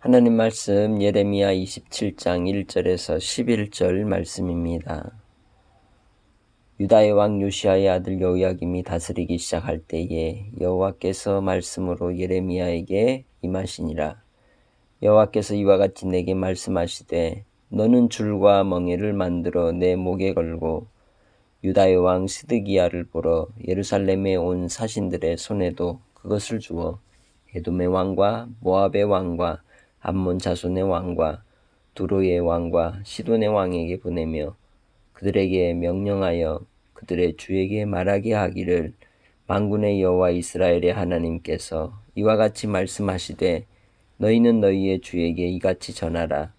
하나님 말씀 예레미야 27장 1절에서 11절 말씀입니다. 유다의 왕 요시아의 아들 여호야김이 다스리기 시작할 때에 여호와께서 말씀으로 예레미야에게 임하시니라. 여호와께서 이와 같이 내게 말씀하시되 너는 줄과 멍에를 만들어 내 목에 걸고 유다의 왕 시드기야를 보러 예루살렘에 온 사신들의 손에도 그것을 주어 에돔의 왕과 모압의 왕과 암몬 자손의 왕과 두로의 왕과 시돈의 왕에게 보내며 그들에게 명령하여 그들의 주에게 말하게 하기를 만군의 여호와 이스라엘의 하나님께서 이와 같이 말씀하시되 너희는 너희의 주에게 이같이 전하라.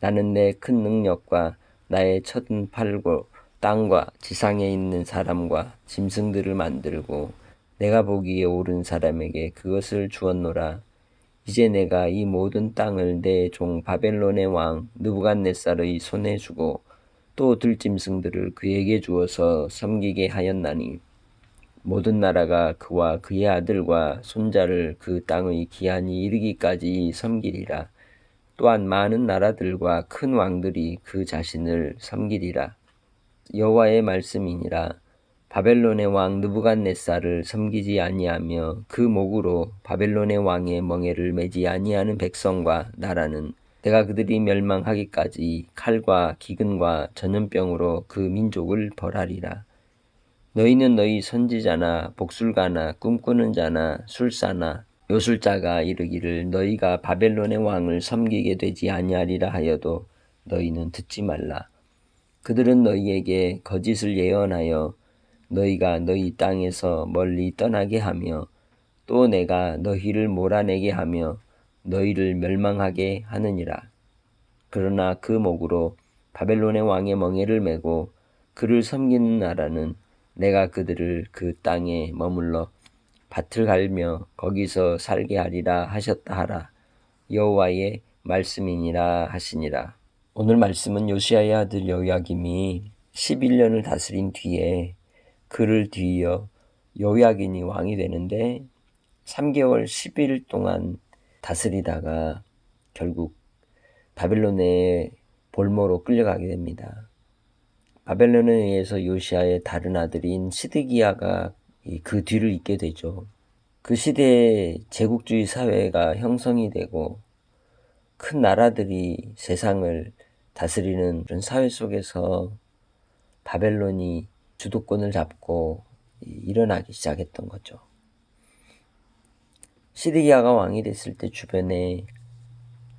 나는 내 큰 능력과 나의 첫 팔고 땅과 지상에 있는 사람과 짐승들을 만들고 내가 보기에 옳은 사람에게 그것을 주었노라 이제 내가 이 모든 땅을 내 종 바벨론의 왕 느부갓네살의 손에 주고 또 들짐승들을 그에게 주어서 섬기게 하였나니 모든 나라가 그와 그의 아들과 손자를 그 땅의 기한이 이르기까지 섬기리라. 또한 많은 나라들과 큰 왕들이 그 자신을 섬기리라. 여호와의 말씀이니라. 바벨론의 왕 느부갓네살을 섬기지 아니하며 그 목으로 바벨론의 왕의 멍에를 매지 아니하는 백성과 나라는 내가 그들이 멸망하기까지 칼과 기근과 전염병으로 그 민족을 벌하리라. 너희는 너희 선지자나 복술가나 꿈꾸는 자나 술사나 요술자가 이르기를 너희가 바벨론의 왕을 섬기게 되지 아니하리라 하여도 너희는 듣지 말라. 그들은 너희에게 거짓을 예언하여 너희가 너희 땅에서 멀리 떠나게 하며 또 내가 너희를 몰아내게 하며 너희를 멸망하게 하느니라. 그러나 그 목으로 바벨론의 왕의 멍에를 메고 그를 섬기는 나라는 내가 그들을 그 땅에 머물러 밭을 갈며 거기서 살게 하리라 하셨다 하라. 여호와의 말씀이니라 하시니라. 오늘 말씀은 요시아의 아들 여호야김이 11년을 다스린 뒤에 그를 뒤이어 요야긴이 왕이 되는데 3개월 10일 동안 다스리다가 결국 바벨론의 볼모로 끌려가게 됩니다. 바벨론에 의해서 요시아의 다른 아들인 시드기야가 그 뒤를 잇게 되죠. 그 시대에 제국주의 사회가 형성이 되고 큰 나라들이 세상을 다스리는 그런 사회 속에서 바벨론이 주도권을 잡고 일어나기 시작했던 거죠. 시드기야가 왕이 됐을 때 주변에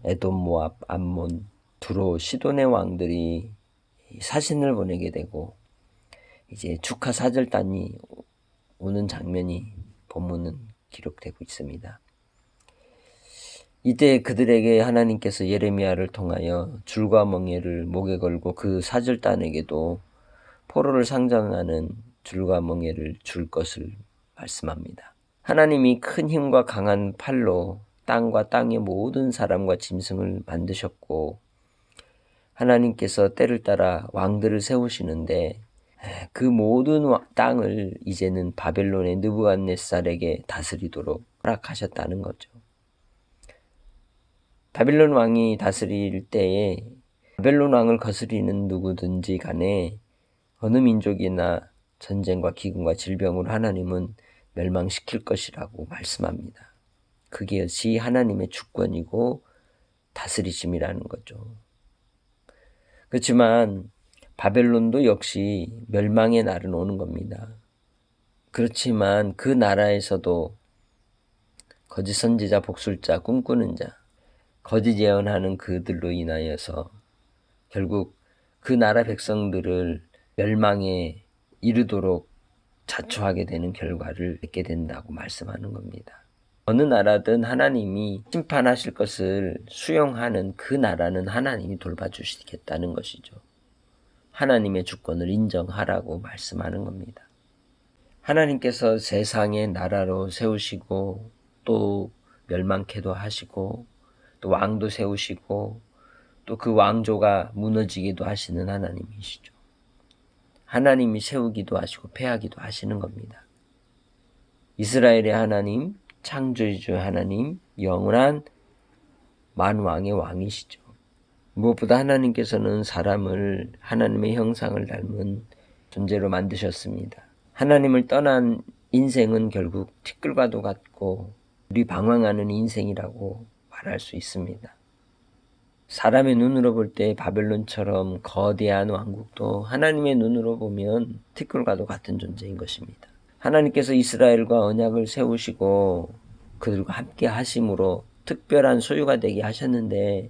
에돔, 모압, 암몬, 두로, 시돈의 왕들이 사신을 보내게 되고 이제 축하 사절단이 오는 장면이 본문은 기록되고 있습니다. 이때 그들에게 하나님께서 예레미야를 통하여 줄과 멍에를 목에 걸고 그 사절단에게도 포로를 상징하는 줄과 멍에를 줄 것을 말씀합니다. 하나님이 큰 힘과 강한 팔로 땅과 땅의 모든 사람과 짐승을 만드셨고 하나님께서 때를 따라 왕들을 세우시는데 그 모든 땅을 이제는 바벨론의 느부갓네살에게 다스리도록 허락하셨다는 거죠. 바벨론 왕이 다스릴 때에 바벨론 왕을 거스리는 누구든지 간에 어느 민족이나 전쟁과 기근과 질병으로 하나님은 멸망시킬 것이라고 말씀합니다. 그것이 하나님의 주권이고 다스리심이라는 거죠. 그렇지만 바벨론도 역시 멸망의 날은 오는 겁니다. 그렇지만 그 나라에서도 거짓 선지자, 복술자, 꿈꾸는 자, 거짓 예언하는 그들로 인하여서 결국 그 나라 백성들을 멸망에 이르도록 자초하게 되는 결과를 맺게 된다고 말씀하는 겁니다. 어느 나라든 하나님이 심판하실 것을 수용하는 그 나라는 하나님이 돌봐주시겠다는 것이죠. 하나님의 주권을 인정하라고 말씀하는 겁니다. 하나님께서 세상의 나라로 세우시고 또 멸망케도 하시고 또 왕도 세우시고 또 그 왕조가 무너지기도 하시는 하나님이시죠. 하나님이 세우기도 하시고 패하기도 하시는 겁니다. 이스라엘의 하나님, 창조주 하나님, 영원한 만왕의 왕이시죠. 무엇보다 하나님께서는 사람을 하나님의 형상을 닮은 존재로 만드셨습니다. 하나님을 떠난 인생은 결국 티끌과도 같고 우리 방황하는 인생이라고 말할 수 있습니다. 사람의 눈으로 볼 때 바벨론처럼 거대한 왕국도 하나님의 눈으로 보면 티끌과도 같은 존재인 것입니다. 하나님께서 이스라엘과 언약을 세우시고 그들과 함께 하심으로 특별한 소유가 되게 하셨는데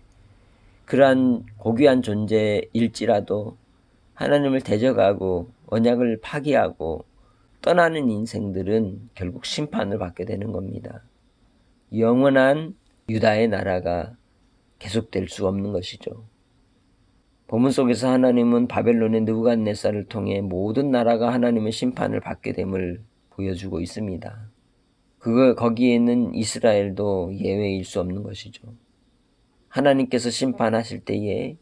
그러한 고귀한 존재일지라도 하나님을 대적하고 언약을 파기하고 떠나는 인생들은 결국 심판을 받게 되는 겁니다. 영원한 유다의 나라가 계속될 수 없는 것이죠. 본문 속에서 하나님은 바벨론의 느부갓네살을 통해 모든 나라가 하나님의 심판을 받게 됨을 보여주고 있습니다. 그거 거기에 있는 이스라엘도 예외일 수 없는 것이죠. 하나님께서 심판하실 때에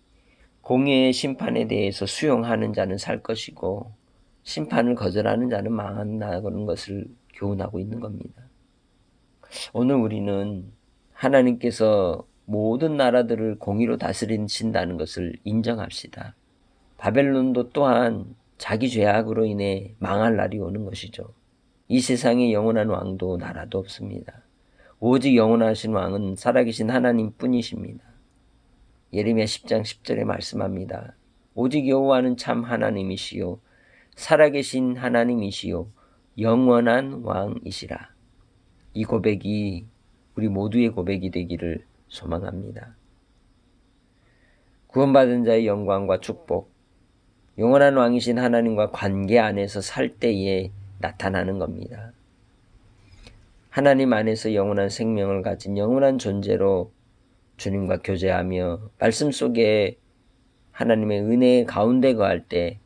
공의의 심판에 대해서 수용하는 자는 살 것이고 심판을 거절하는 자는 망한다는 것을 교훈하고 있는 겁니다. 오늘 우리는 하나님께서 모든 나라들을 공의로 다스리신다는 것을 인정합시다. 바벨론도 또한 자기 죄악으로 인해 망할 날이 오는 것이죠. 이 세상에 영원한 왕도 나라도 없습니다. 오직 영원하신 왕은 살아계신 하나님 뿐이십니다. 예레미야 10장 10절에 말씀합니다. 오직 여호와는 참 하나님이시요 살아계신 하나님이시요 영원한 왕이시라. 이 고백이 우리 모두의 고백이 되기를 소망합니다. 구원받은 자의 영광과 축복, 영원한 왕이신 하나님과 관계 안에서 살 때에 나타나는 겁니다. 하나님 안에서 영원한 생명을 가진 영원한 존재로 주님과 교제하며 말씀 속에 하나님의 은혜의 가운데 거할 때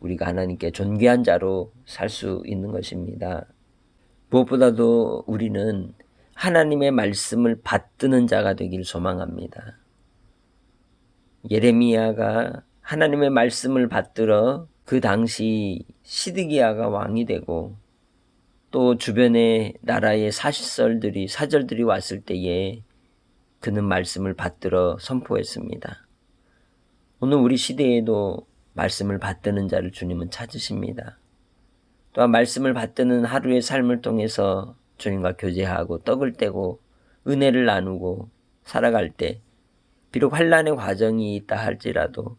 우리가 하나님께 존귀한 자로 살 수 있는 것입니다. 무엇보다도 우리는 하나님의 말씀을 받드는 자가 되길 소망합니다. 예레미야가 하나님의 말씀을 받들어 그 당시 시드기야가 왕이 되고 또 주변의 나라의 사시설들이 사절들이 왔을 때에 그는 말씀을 받들어 선포했습니다. 오늘 우리 시대에도 말씀을 받드는 자를 주님은 찾으십니다. 또한 말씀을 받드는 하루의 삶을 통해서 주님과 교제하고 떡을 떼고 은혜를 나누고 살아갈 때 비록 환란의 과정이 있다 할지라도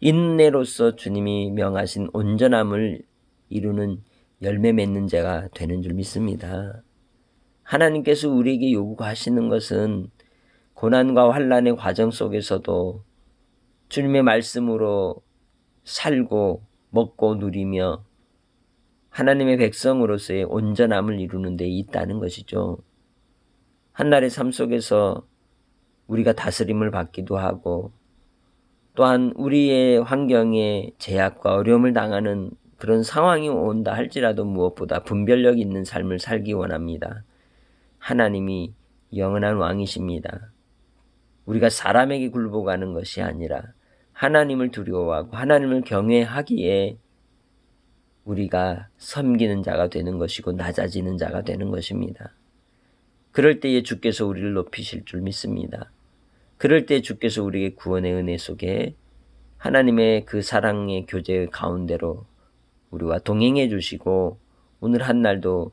인내로서 주님이 명하신 온전함을 이루는 열매 맺는 자가 되는 줄 믿습니다. 하나님께서 우리에게 요구하시는 것은 고난과 환란의 과정 속에서도 주님의 말씀으로 살고 먹고 누리며 하나님의 백성으로서의 온전함을 이루는 데 있다는 것이죠. 한날의 삶 속에서 우리가 다스림을 받기도 하고 또한 우리의 환경에 제약과 어려움을 당하는 그런 상황이 온다 할지라도 무엇보다 분별력 있는 삶을 살기 원합니다. 하나님이 영원한 왕이십니다. 우리가 사람에게 굴복하는 것이 아니라 하나님을 두려워하고 하나님을 경외하기에 우리가 섬기는 자가 되는 것이고 낮아지는 자가 되는 것입니다. 그럴 때에 주께서 우리를 높이실 줄 믿습니다. 그럴 때 주께서 우리에게 구원의 은혜 속에 하나님의 그 사랑의 교제 가운데로 우리와 동행해 주시고 오늘 한 날도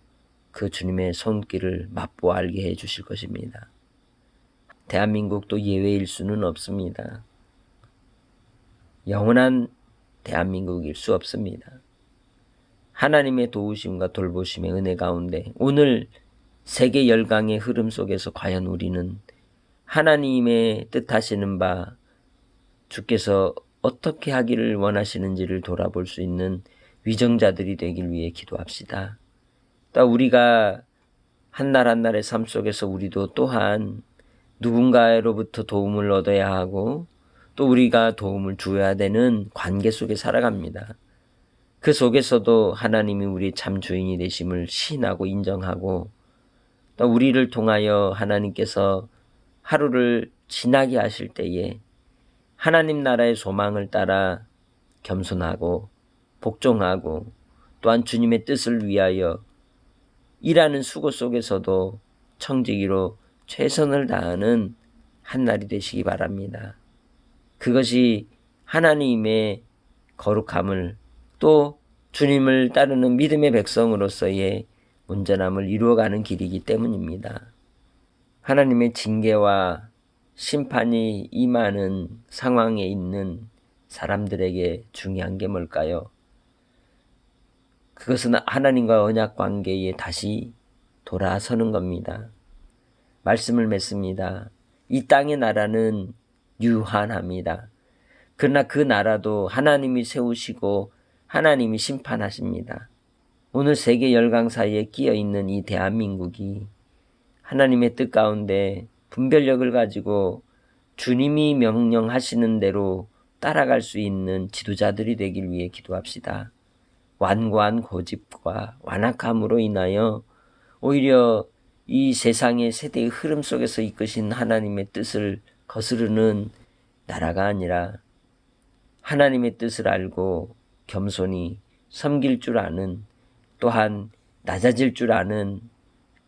그 주님의 손길을 맛보아 알게 해 주실 것입니다. 대한민국도 예외일 수는 없습니다. 영원한 대한민국일 수 없습니다. 하나님의 도우심과 돌보심의 은혜 가운데 오늘 세계 열강의 흐름 속에서 과연 우리는 하나님의 뜻하시는 바 주께서 어떻게 하기를 원하시는지를 돌아볼 수 있는 위정자들이 되길 위해 기도합시다. 또 우리가 한 날 한 날의 삶 속에서 우리도 또한 누군가로부터 도움을 얻어야 하고 또 우리가 도움을 주어야 되는 관계 속에 살아갑니다. 그 속에서도 하나님이 우리 참 주인이 되심을 신하고 인정하고 또 우리를 통하여 하나님께서 하루를 지나게 하실 때에 하나님 나라의 소망을 따라 겸손하고 복종하고 또한 주님의 뜻을 위하여 일하는 수고 속에서도 청지기로 최선을 다하는 한 날이 되시기 바랍니다. 그것이 하나님의 거룩함을 또 주님을 따르는 믿음의 백성으로서의 온전함을 이루어가는 길이기 때문입니다. 하나님의 징계와 심판이 임하는 상황에 있는 사람들에게 중요한 게 뭘까요? 그것은 하나님과 언약 관계에 다시 돌아서는 겁니다. 말씀을 맺습니다. 이 땅의 나라는 유한합니다. 그러나 그 나라도 하나님이 세우시고 하나님이 심판하십니다. 오늘 세계 열강 사이에 끼어 있는 이 대한민국이 하나님의 뜻 가운데 분별력을 가지고 주님이 명령하시는 대로 따라갈 수 있는 지도자들이 되길 위해 기도합시다. 완고한 고집과 완악함으로 인하여 오히려 이 세상의 세대의 흐름 속에서 이끄신 하나님의 뜻을 거스르는 나라가 아니라 하나님의 뜻을 알고 겸손히 섬길 줄 아는 또한 낮아질 줄 아는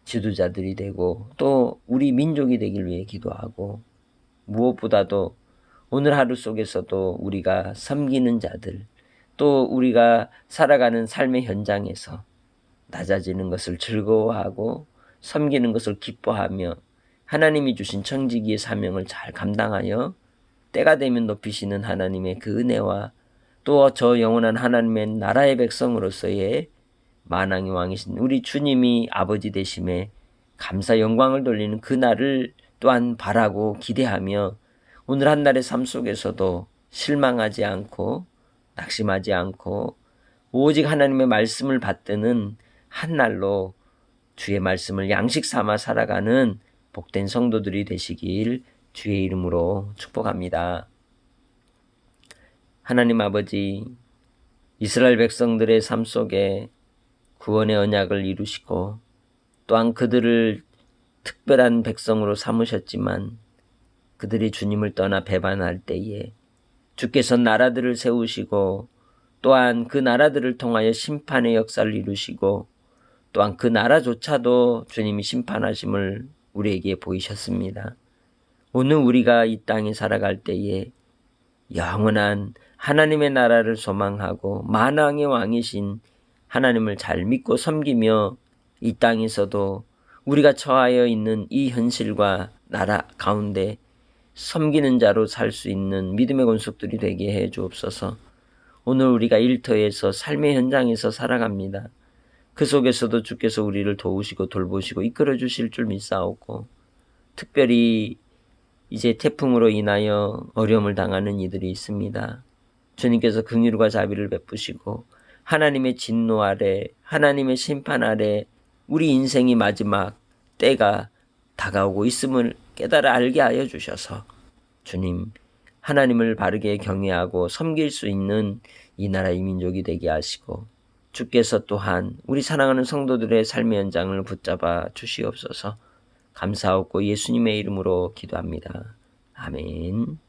지도자들이 되고 또 우리 민족이 되길 위해 기도하고 무엇보다도 오늘 하루 속에서도 우리가 섬기는 자들 또 우리가 살아가는 삶의 현장에서 낮아지는 것을 즐거워하고 섬기는 것을 기뻐하며 하나님이 주신 청지기의 사명을 잘 감당하여 때가 되면 높이시는 하나님의 그 은혜와 또 저 영원한 하나님의 나라의 백성으로서의 만왕의 왕이신 우리 주님이 아버지 되심에 감사 영광을 돌리는 그날을 또한 바라고 기대하며 오늘 한 날의 삶 속에서도 실망하지 않고 낙심하지 않고 오직 하나님의 말씀을 받드는 한 날로 주의 말씀을 양식 삼아 살아가는 복된 성도들이 되시길 주의 이름으로 축복합니다. 하나님 아버지, 이스라엘 백성들의 삶 속에 구원의 언약을 이루시고 또한 그들을 특별한 백성으로 삼으셨지만 그들이 주님을 떠나 배반할 때에 주께서 나라들을 세우시고 또한 그 나라들을 통하여 심판의 역사를 이루시고 또한 그 나라조차도 주님이 심판하심을 우리에게 보이셨습니다. 오늘 우리가 이 땅에 살아갈 때에 영원한 하나님의 나라를 소망하고 만왕의 왕이신 하나님을 잘 믿고 섬기며 이 땅에서도 우리가 처하여 있는 이 현실과 나라 가운데 섬기는 자로 살 수 있는 믿음의 권속들이 되게 해 주옵소서. 오늘 우리가 일터에서 삶의 현장에서 살아갑니다. 그 속에서도 주께서 우리를 도우시고 돌보시고 이끌어 주실 줄 믿사오고 특별히 이제 태풍으로 인하여 어려움을 당하는 이들이 있습니다. 주님께서 긍휼과 자비를 베푸시고 하나님의 진노 아래 하나님의 심판 아래 우리 인생이 마지막 때가 다가오고 있음을 깨달아 알게 하여 주셔서 주님 하나님을 바르게 경외하고 섬길 수 있는 이 나라의 민족이 되게 하시고 주께서 또한 우리 사랑하는 성도들의 삶의 현장을 붙잡아 주시옵소서 감사하고 예수님의 이름으로 기도합니다. 아멘.